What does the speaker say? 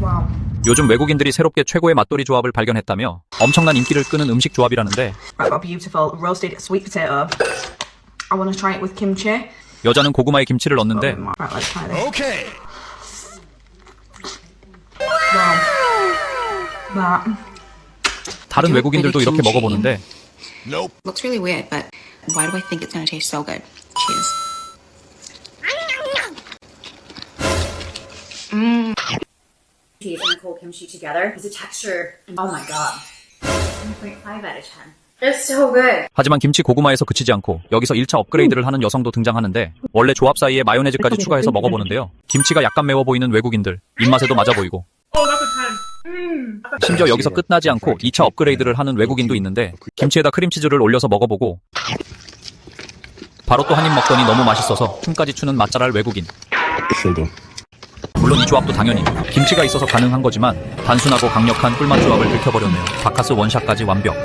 Wow. 요즘 외국인들이 새롭게 최고의 맛돌이 조합을 발견했다며 엄청난 인기를 끄는 음식 조합이라는데 Right, got a beautiful roasted sweet potato. I want to try it with kimchi. 여자는 고구마에 김치를 넣는데. 다른 외국인들도 이렇게. 먹어보는데 Nope. Looks really weird, but why do I think it's gonna taste so good? Cheers. Cheese and the cold kimchi together is a texture. Oh my god. 1.5 out of 10. It's so good. 하지만 김치 고구마에서 그치지 않고 여기서 1차 업그레이드를 하는 여성도 등장하는데 원래 조합 사이에 마요네즈까지 추가해서 먹어보는데요. 김치가 약간 매워 보이는 외국인들 입맛에도 맞아 보이고 심지어 여기서 끝나지 않고 2차 업그레이드를 하는 외국인도 있는데 김치에다 크림치즈를 올려서 먹어보고 바로 또 한 입 먹더니 너무 맛있어서 춤까지 추는 맛잘알 외국인 물론 이 조합도 당연히 김치가 있어서 가능한 거지만 단순하고 강력한 꿀맛 조합을 들켜버렸네요. 바카스 원샷까지 완벽